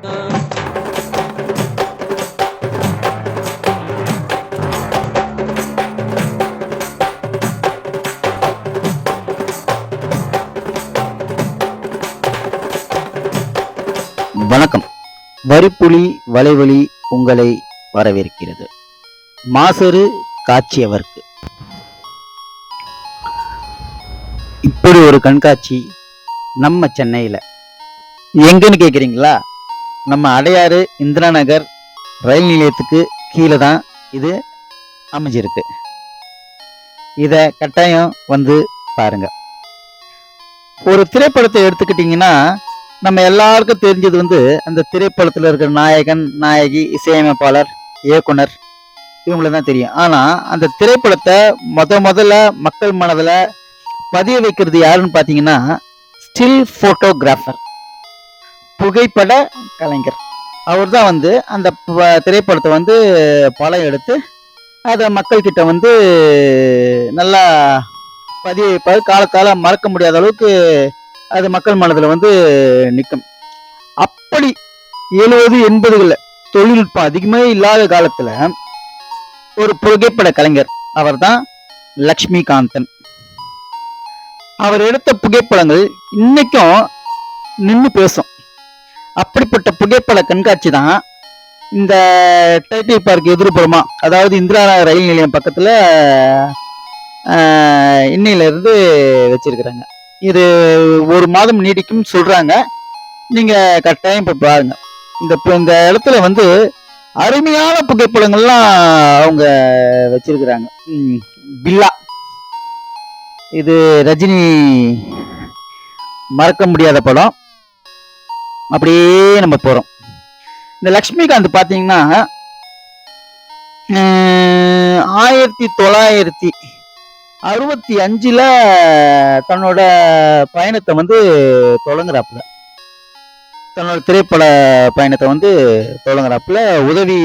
வணக்கம். வரிப்புலி வலைவலி உங்களை வரவேற்கிறது. மாசரு காட்சியவர்க்கு. இப்படி ஒரு கண்காட்சி நம்ம சென்னையில். எங்கன்னு கேட்குறீங்களா நம்ம அடையாறு இந்திரா நகர் ரயில் நிலையத்துக்கு கீழே தான் இது அமைஞ்சிருக்கு. இதை கட்டாயம் வந்து பாருங்க. ஒரு திரைப்படத்தை எடுத்துக்கிட்டிங்கன்னா நம்ம எல்லாருக்கும் தெரிஞ்சது வந்து அந்த திரைப்படத்தில் இருக்கிற நாயகன் நாயகி இசையமைப்பாளர் இயக்குனர் இவங்கள தான் தெரியும். ஆனால் அந்த திரைப்படத்தை முத முதல்ல மக்கள் மனதில் பதிய வைக்கிறது யாருன்னு பார்த்தீங்கன்னா ஸ்டில் ஃபோட்டோகிராஃபர். புகைப்பட கலைஞர். அவர் தான் வந்து அந்த திரைப்படத்தை வந்து படம் எடுத்து அதை மக்கள்கிட்ட வந்து நல்லா பதிய வைப்பார் காலத்தால் மறக்க முடியாத அளவுக்கு அது மக்கள் மனதில் வந்து நிற்கும் அப்படி எழுபது எண்பதுகளில் தொழில்நுட்பம் அதிகமே இல்லாத காலத்தில் ஒரு புகைப்பட கலைஞர் அவர்தான் லக்ஷ்மிகாந்தன். அவர் எடுத்த புகைப்படங்கள் இன்னைக்கும் நின்று பேசும். அப்படிப்பட்ட புகைப்பட கண்காட்சி தான் இந்த டைட்டில் பார்க் எதிர்ப்புறமா அதாவது இந்திரா ரயில் நிலையம் பக்கத்தில் இன்னையிலிருந்து வச்சிருக்கிறாங்க. இது ஒரு மாதம் நீடிக்கும் சொல்கிறாங்க நீங்கள் கட்டாயம் இப்போ பாருங்க. இந்த இந்த இடத்துல வந்து அருமையான புகைப்படங்கள்லாம் அவங்க வச்சிருக்கிறாங்க. பில்லா. இது ரஜினி மறக்க முடியாத படம். அப்படியே நம்ம போறோம். இந்த லக்ஷ்மிகாந்த் பாத்தீங்கன்னா அஹ், ஆயிரத்தி தொள்ளாயிரத்தி அறுபத்தி அஞ்சுல தன்னோட பயணத்தை வந்து தொடங்குறாப்புல. தன்னோட திரைப்பட பயணத்தை வந்து தொடங்குறாப்புல. உதவி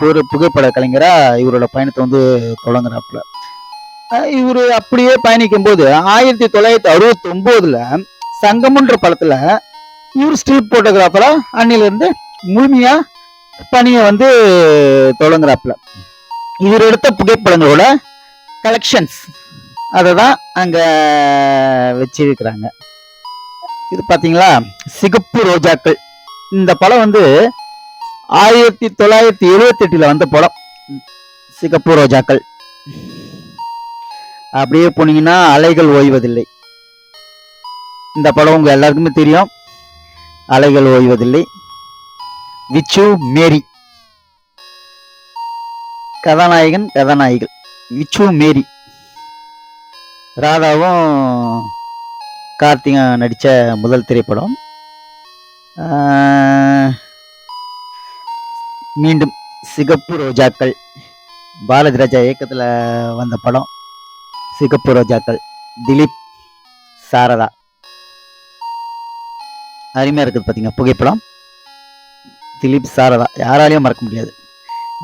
பொரு புகைப்பட கலைஞரா இவரோட பயணத்தை வந்து தொடங்குறாப்புல. இவர் இவரு அப்படியே பயணிக்கும் போது ஆயிரத்தி தொள்ளாயிரத்தி அறுபத்தி ஒம்போதில் சங்கமுன்ற படத்துல இவர் ஸ்டில் போட்டோகிராஃபராக அன்னிலிருந்து முழுமையாக முழுமையா பணியை வந்து தொடங்குறாப்புல. இவர் எடுத்த புகைப்படங்களோட கலெக்ஷன்ஸ் அதை தான் அங்கே வச்சிருக்கிறாங்க. இது பார்த்தீங்களா சிகப்பு ரோஜாக்கள். இந்த படம் வந்து ஆயிரத்தி தொள்ளாயிரத்தி எழுவத்தெட்டில் வந்த படம். சிகப்பு ரோஜாக்கள். அப்படியே போனீங்கன்னா அலைகள் ஓய்வதில்லை. இந்த படம் உங்க எல்லாருக்குமே தெரியும். அலைகள் ஓய்வதில்லை. விச்சு மேரி. கதாநாயகன் கதாநாயகிகள். விச்சு மேரி. ராதாவும் கார்த்திகா நடித்த முதல் திரைப்படம். மீண்டும் சிகப்பு ரோஜாக்கள். பாரதி ராஜா இயக்கத்தில் வந்த படம். சிகப்பு ரோஜாக்கள். திலீப் சாரதா. அருமையாக இருக்குது பார்த்தீங்க புகைப்படம். திலீப் சாரதா யாராலையும் மறக்க முடியாது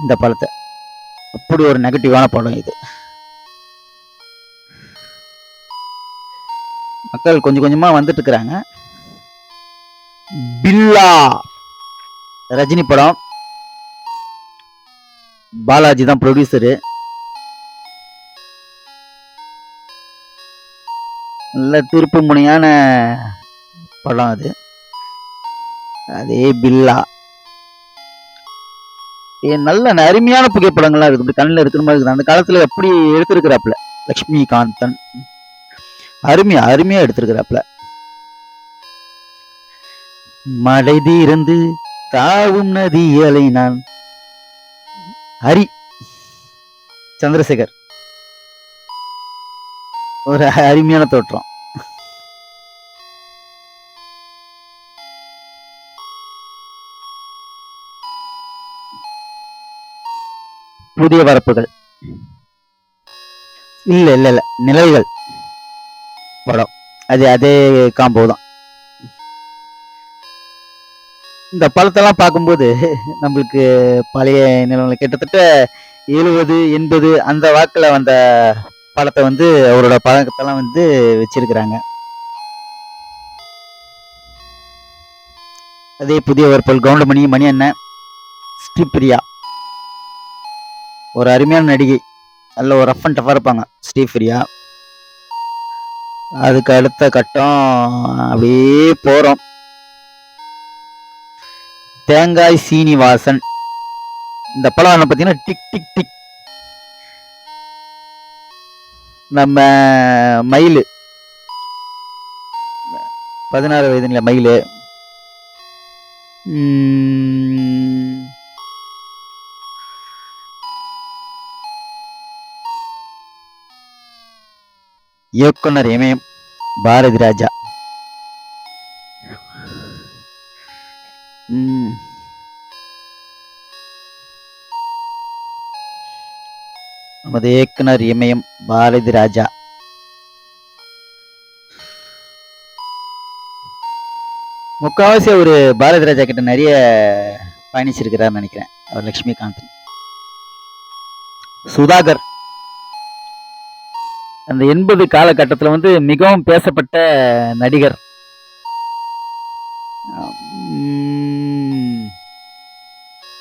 இந்த படத்தை. அப்படி ஒரு நெகட்டிவான படம் இது. மக்கள் கொஞ்சம் கொஞ்சமா வந்துட்டு இருக்கிறாங்க. பில்லா. ரஜினி படம். பாலாஜி தான் ப்ரொடியூசரு நல்ல திருப்பு முனையான படம் அது. அதே பில்லா. ஏ, நல்ல அருமையான புகைப்படங்கள்லாம் இருக்கு இப்படி கண்ணில் இருக்கிற மாதிரி இருக்குது. அந்த காலத்துல எப்படி எடுத்திருக்கிறாப்புல. லக்ஷ்மிகாந்தன். அருமையா அருமையா எடுத்திருக்கிறாப்ல மழை தீர்ந்து தாவும் நதி அலை நான் ஹரி. சந்திரசேகர். ஒரு அருமையான தோற்றம். புதிய வரப்புகள். இல்ல இல்ல இல்ல. நிழல்கள். படம். அது அதே காம்போ தான். இந்த படத்தெல்லாம் பார்க்கும்போது நம்மளுக்கு பழைய நிலவரம் கிட்டத்தட்ட எழுபது எண்பது அந்த வாக்கில் வந்த படத்தை வந்து அவரோட பழக்கத்தெல்லாம் வந்து வச்சிருக்கிறாங்க. அதே புதிய வற்பல் கவுண்டமணி மணி அண்ணன் ஸ்ரீபிரியா. ஒரு அருமையான நடிகை. நல்ல ஒரு ரஃப் அண்ட் டஃபாக இருப்பாங்க. ஸ்ரீபிரியா அதுக்கு அடுத்த கட்டம் அப்படியே போகிறோம் தேங்காய் சீனிவாசன். இந்த படம் என்ன பார்த்தீங்கன்னா டிக் டிக் டிக். நம்ம மயில். பதினாறு வயதுல மயில். இயக்குனர் இமயம் பாரதி ராஜா. நமது இயக்குனர் இமயம் பாரதி ராஜா. முக்காவாசி ஒரு பாரதி ராஜா கிட்ட நிறைய பயணிச்சிருக்கிறார்னு நினைக்கிறேன். அவர் லக்ஷ்மிகாந்த். சுதாகர். அந்த எண்பது காலகட்டத்தில் வந்து மிகவும் பேசப்பட்ட நடிகர்.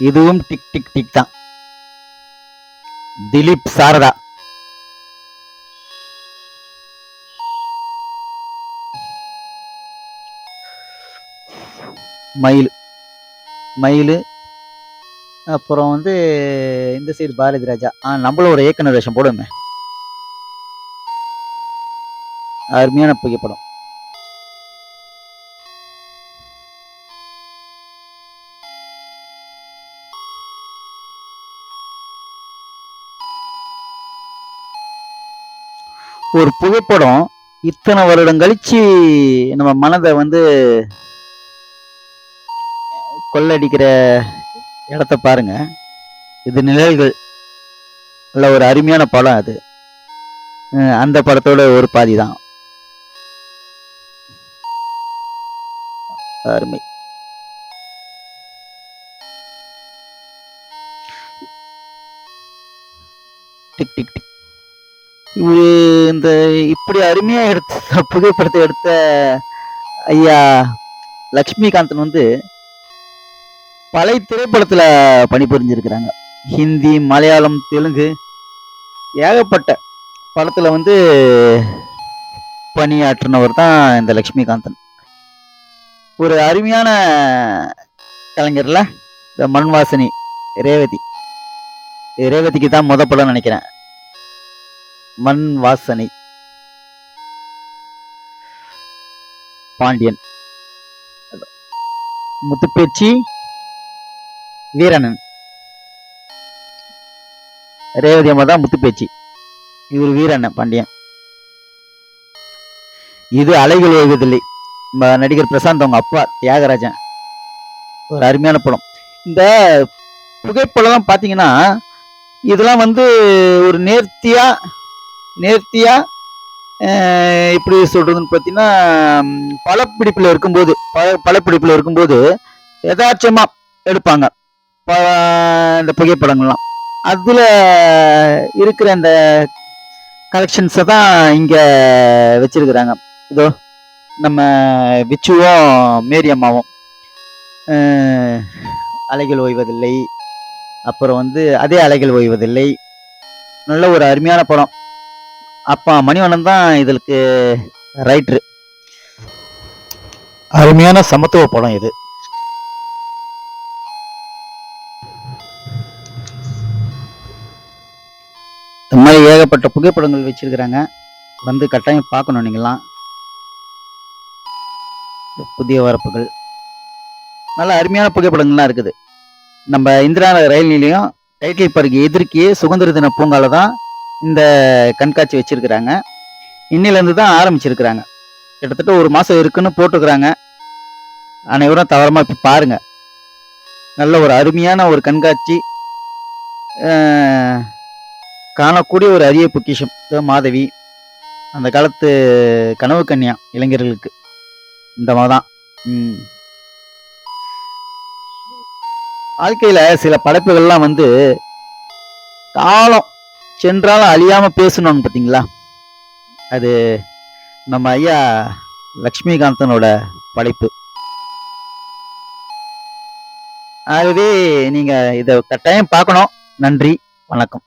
இதுவும் டிக் டிக் டிக் தான். திலீப் சாரதா. மயில். மயில். அப்புறம் வந்து இந்த சைடு பாரதி ராஜா. ஆ நம்மளும் ஒரு இயக்குனர் வேஷம் போடுமே அருமையான புகைப்படம். ஒரு புகைப்படம் இத்தனை வருடம் கழிச்சு நம்ம மனதை வந்து கொள்ளடிக்கிற இடத்த பாருங்க. இது நிழல்கள். நல்ல ஒரு அருமையான படம் அது. அந்த படத்தோட ஒரு பாதி தான் அருமை. Tick tick tick. இந்த இப்படி அருமையா எடுத்த புகைப்படத்தை எடுத்த ஐயா லக்ஷ்மிகாந்தன் வந்து பல திரைப்படத்துல பணிபுரிஞ்சிருக்கிறாங்க. ஹிந்தி மலையாளம் தெலுங்கு ஏகப்பட்ட படத்துல வந்து பணியாற்றினவர் தான் இந்த லக்ஷ்மிகாந்தன் ஒரு அருமையான கலைஞர்ல இந்த மண்வாசினி ரேவதி. ரேவதிக்கு தான் முத படம் நினைக்கிறேன். மண் வாசனை பாண்டியன். முத்துப்பேச்சி வீரனன். ரேவதி அம்மா தான் முத்துப்பேச்சி. இவர் வீரண்ணன் பாண்டியன். இது அலைகள் ஓய்வதில்லை நடிகர் பிரசாந்த் அவங்க அப்பா தியாகராஜன். ஒரு அருமையான படம். இந்த புகைப்படம் பார்த்தீங்கன்னா இதெல்லாம் வந்து ஒரு நேர்த்தியா நேர்த்தியா எப்படி சொல்றதுன்னு பார்த்தீங்கன்னா பழப்பிடிப்பில் இருக்கும்போது ப பழப்பிடிப்பில் இருக்கும்போது யதார்த்தமா எடுப்பாங்க. ப- இந்த புகைப்படங்கள்லாம். அதில் இருக்கிற அந்த கலெக்ஷன்ஸை தான் இங்கே வச்சிருக்கிறாங்க. இதோ. நம்ம விச்சுவும் மேரி அம்மாவும் அலைகள் ஓய்வதில்லை. அப்புறம் வந்து அதே அலைகள் ஓய்வதில்லை. நல்ல ஒரு அருமையான படம். அப்பா மணிவண்ணன் தான் இதற்கு ரைட்ரு அருமையான சமத்துவ படம் இது. இந்த மாதிரி ஏகப்பட்ட புகைப்படங்கள் வச்சிருக்கிறாங்க. வந்து கட்டாயம் பார்க்கணும் நீங்களாம் புதிய வரப்புகள். நல்ல அருமையான புகைப்படங்கள்லாம் இருக்குது. நம்ம இந்திரா நகர் ரயில் நிலையம் டைட்டில் பார்க்கு எதிர்க்கே சுதந்திர தின பூங்கால தான் இந்த கண்காட்சி வச்சிருக்கிறாங்க. இன்னிலேருந்து தான் ஆரம்பிச்சிருக்கிறாங்க. கிட்டத்தட்ட ஒரு மாதம் இருக்குன்னு போட்டுக்கிறாங்க. அனைவரும் தவறமாக இப்போ பாருங்க. நல்ல ஒரு அருமையான ஒரு கண்காட்சி. அஹ், காணக்கூடிய ஒரு அரிய பொக்கிஷம். மாதவி அந்த காலத்து கனவு கன்னியா இளைஞர்களுக்கு. இந்த மாதிரி தான். வாழ்க்கையில சில படைப்புகள்லாம் வந்து காலம் சென்றாலும் அழியாம பேசணும்னு பார்த்தீங்களா? அது நம்ம ஐயா லக்ஷ்மிகாந்தனோட படைப்பு. ஆகவே நீங்க இதை கட்டாயம் பார்க்கணும். நன்றி. வணக்கம்.